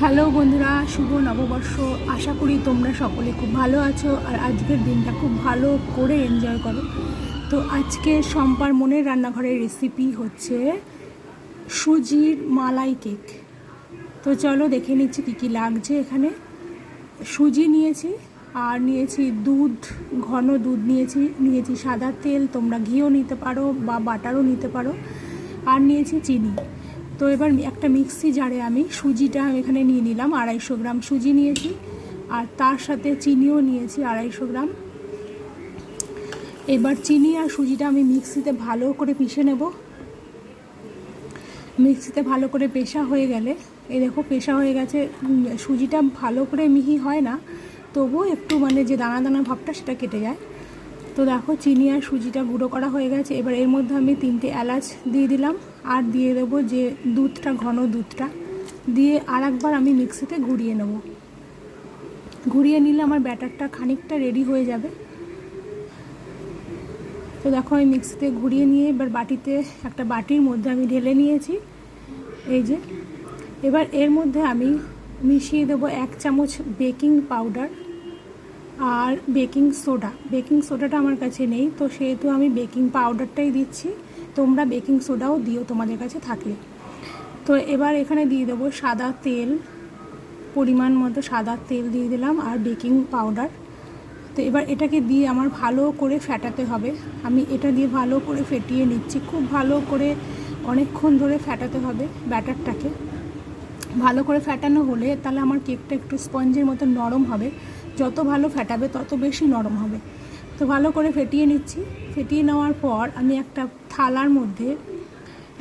Hello বন্ধুরা, শুভ নববর্ষ। আশা করি তোমরা সকলে খুব ভালো আছো আর আজকের দিনটা খুব ভালো করে এনজয় করো। তো আজকে সম্পার মনের রান্নাঘরের রেসিপি হচ্ছে সুজির মালাই কেক তো চলো দেখে নিচ্ছি কী কী লাগছে এখানে। সুজি নিয়েছি, আর নিয়েছি দুধ, ঘন দুধ নিয়েছি। নিয়েছি সাদা তেল, তোমরা ঘিও নিতে পারো বা বাটারও নিতে পারো। আর নিয়েছি চিনি। তো এবার একটা মিক্সি জারে আমি সুজিটা এখানে নিয়ে নিলাম, আড়াইশো গ্রাম সুজি নিয়েছি, আর তার সাথে চিনিও নিয়েছি আড়াইশো গ্রাম। এবার চিনি আর সুজিটা আমি মিক্সিতে ভালো করে পিষে নেব। মিক্সিতে ভালো করে পেশা হয়ে গেলে এই দেখো পেশা হয়ে গেছে সুজিটা ভালো করে মিহি হয় না, তবুও একটু মানে যে দানা দানা ভাবটা সেটা কেটে যায়। তো দেখো, চিনি আর সুজিটা গুঁড়ো করা হয়ে গেছে। এবার এর মধ্যে আমি তিনটে এলাচ দিয়ে দিলাম আর দিয়ে দেবো যে দুধটা, ঘন দুধটা। দিয়ে আর একবার আমি মিক্সিতে ঘুরিয়ে নেব। ঘুরিয়ে নিলে আমার ব্যাটারটা খানিকটা রেডি হয়ে যাবে। তো দেখো, আমি মিক্সিতে ঘুরিয়ে নিয়ে এবার বাটিতে একটা বাটির মধ্যে আমি ঢেলে নিয়েছি। এই যে, এবার এর মধ্যে আমি মিশিয়ে দেবো এক চামচ বেকিং পাউডার। আর বেকিং সোডা। বেকিং সোডাটা আমার কাছে নেই, তো সেহেতু আমি বেকিং পাউডারটাই দিচ্ছি। তোমরা বেকিং সোডাও দিও তোমাদের কাছে থাকলে। তো এবার এখানে দিয়ে দেবো সাদা তেল, পরিমাণ মতো সাদা তেল দিয়ে দিলাম আর বেকিং পাউডার। তো এবার এটাকে দিয়ে আমার ভালো করে ফ্যাটাতে হবে। আমি এটা দিয়ে ভালো করে ফেটিয়ে নিচ্ছি, খুব ভালো করে অনেকক্ষণ ধরে ফ্যাটাতে হবে ব্যাটারটাকে। ভালো করে ফ্যাটানো হলে তাহলে আমার কেকটা একটু স্পঞ্জের মতো নরম হবে। যত ভালো ফেটাবে তত বেশি নরম হবে। তো ভালো করে ফেটিয়ে নিচ্ছি। ফেটিয়ে নেওয়ার পর আমি একটা থালার মধ্যে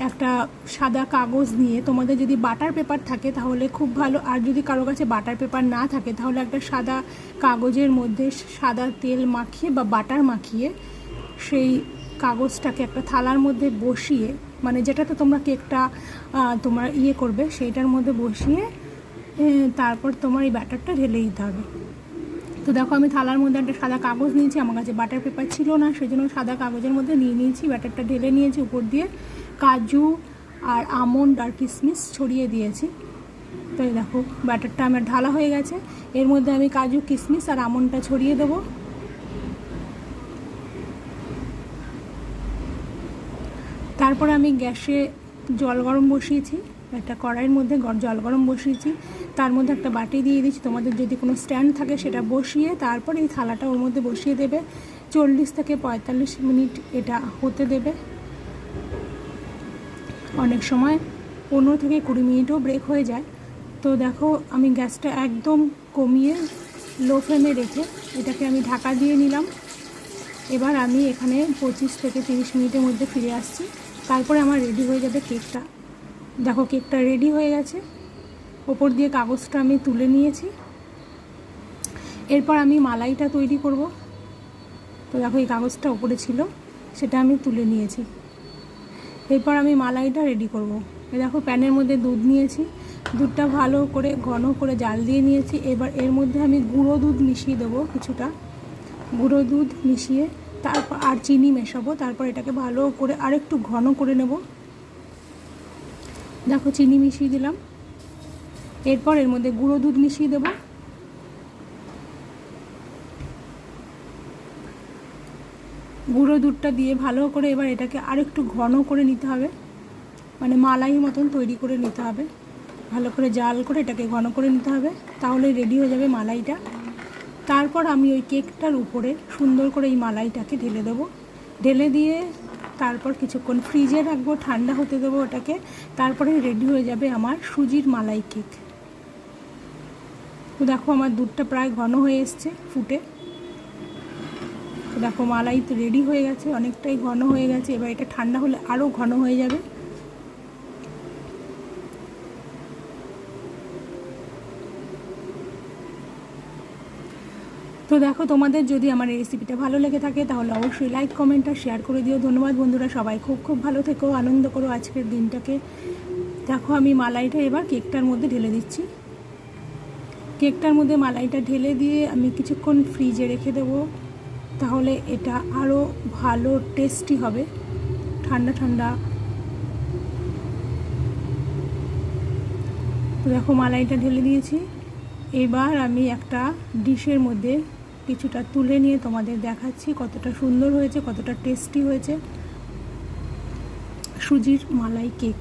একটা সাদা কাগজ নিয়ে, তোমাদের যদি বাটার পেপার থাকে তাহলে খুব ভালো। আর যদি কারও কাছে বাটার পেপার না থাকে তাহলে একটা সাদা কাগজের মধ্যে সাদা তেল মাখিয়ে বা বাটার মাখিয়ে সেই কাগজটাকে একটা থালার মধ্যে বসিয়ে মানে যেটাতে তোমরা কেকটা তোমরা ইয়ে করবে সেইটার মধ্যে বসিয়ে তারপর তোমার এই ব্যাটারটা ঢেলে দিতে হবে। তো দেখো আমি থালার মধ্যে একটা সাদা কাগজ নিয়েছি, আমার কাছে বাটার পেপার ছিল না সেই জন্য সাদা কাগজের মধ্যে নিয়ে নিয়েছি, ব্যাটারটা ঢেলে নিয়েছি উপর দিয়ে। কাজু আর আমন্ড আর কিশমিশ ছড়িয়ে দিয়েছি। তো দেখো, ব্যাটারটা আমার ঢালা হয়ে গেছে। এর মধ্যে আমি কাজু কিশমিশ আর আমন্ডটা ছড়িয়ে দেবো। তারপর আমি গ্যাসে জল গরম বসিয়েছি, একটা কড়াইয়ের মধ্যে জল গরম বসিয়েছি। তার মধ্যে একটা বাটি দিয়ে দিচ্ছি। তোমাদের যদি কোনো স্ট্যান্ড থাকে সেটা বসিয়ে তারপর এই থালাটা ওর মধ্যে বসিয়ে দেবে। চল্লিশ থেকে পঁয়তাল্লিশ মিনিট এটা হতে দেবে। অনেক সময় পনেরো থেকে কুড়ি মিনিটও ব্রেক হয়ে যায়। তো দেখো, আমি গ্যাসটা একদম কমিয়ে লো ফ্লেমে রেখে এটাকে আমি ঢাকা দিয়ে নিলাম। এবার আমি এখানে পঁচিশ থেকে তিরিশ মিনিটের মধ্যে ফিরে আসছি। তারপরে আমার রেডি হয়ে যাবে কেকটা দেখো কেকটা রেডি হয়ে গেছে। ওপর দিয়ে কাগজটা আমি তুলে নিয়েছি। এরপর আমি মালাইটা তৈরি করব। তো দেখো এই কাগজটা ওপরে ছিল, সেটা আমি তুলে নিয়েছি। এরপর আমি মালাইটা রেডি করব। এই দেখো প্যানের মধ্যে দুধ নিয়েছি। দুধটা ভালো করে, ঘন করে জাল দিয়ে নিয়েছি। এবার এর মধ্যে আমি গুঁড়ো দুধ মিশিয়ে দেবো কিছুটা। গুঁড়ো দুধ মিশিয়ে তারপর আর চিনি মেশাবো। তারপর এটাকে ভালো করে আরেকটু ঘন করে নেব। দেখো চিনি মিশিয়ে দিলাম। এরপর এর মধ্যে গুঁড়ো দুধ মিশিয়ে দেবো। গুঁড়ো দুধটা দিয়ে ভালো করে এবার এটাকে আরেকটু ঘন করে নিতে হবে। মানে মালাই মতন তৈরি করে নিতে হবে। ভালো করে জাল করে এটাকে ঘন করে নিতে হবে, তাহলে রেডি হয়ে যাবে মালাইটা। তারপর আমি ওই কেকটার উপরে সুন্দর করে এই মালাইটাকে ঢেলে দেবো। ঢেলে দিয়ে তারপর কিছুক্ষণ ফ্রিজে রাখব, ঠান্ডা হতে দেবো ওটাকে। তারপরে রেডি হয়ে যাবে আমার সুজির মালাই কেক। তো দেখো আমার দুধটা প্রায় ঘন হয়ে এসছে, ফুটে। তো দেখো মালাই তো রেডি হয়ে গেছে, অনেকটাই ঘন হয়ে গেছে। এবার এটা ঠান্ডা হলে আরও ঘন হয়ে যাবে। তো দেখো তোমাদের যদি আমার এই রেসিপিটা ভালো লেগে থাকে, তাহলে অবশ্যই লাইক কমেন্ট আর শেয়ার করে দিও। ধন্যবাদ বন্ধুরা, সবাই খুব খুব ভালো থেকো, আনন্দ করো আজকের দিনটাকে। দেখো আমি মালাইটা এবার কেকটার মধ্যে ঢেলে দিচ্ছি। কেকটার মধ্যে মালাইটা ঢেলে দিয়ে আমি কিছুক্ষণ ফ্রিজে রেখে দেবো। তাহলে এটা আরও ভালো টেস্টি হবে। ঠান্ডা ঠান্ডা। দেখো মালাইটা ঢেলে দিয়েছি। এবার আমি একটা ডিশের মধ্যে কিছুটা তুলে নিয়ে তোমাদের দেখাচ্ছি কতটা সুন্দর হয়েছে, কতটা টেস্টি হয়েছে। সুজির মালাই কেক।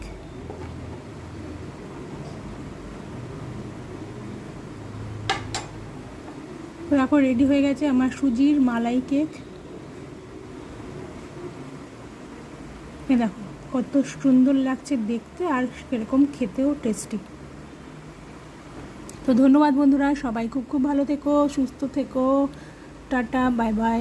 তো দেখো রেডি হয়ে গেছে আমার সুজির মালাই কেক এ দেখো, কত সুন্দর লাগছে দেখতে আর সেরকম খেতেও টেস্টি তো ধন্যবাদ বন্ধুরা, সবাই খুব খুব ভালো থেকো, সুস্থ থেকো, টাটা বাই বাই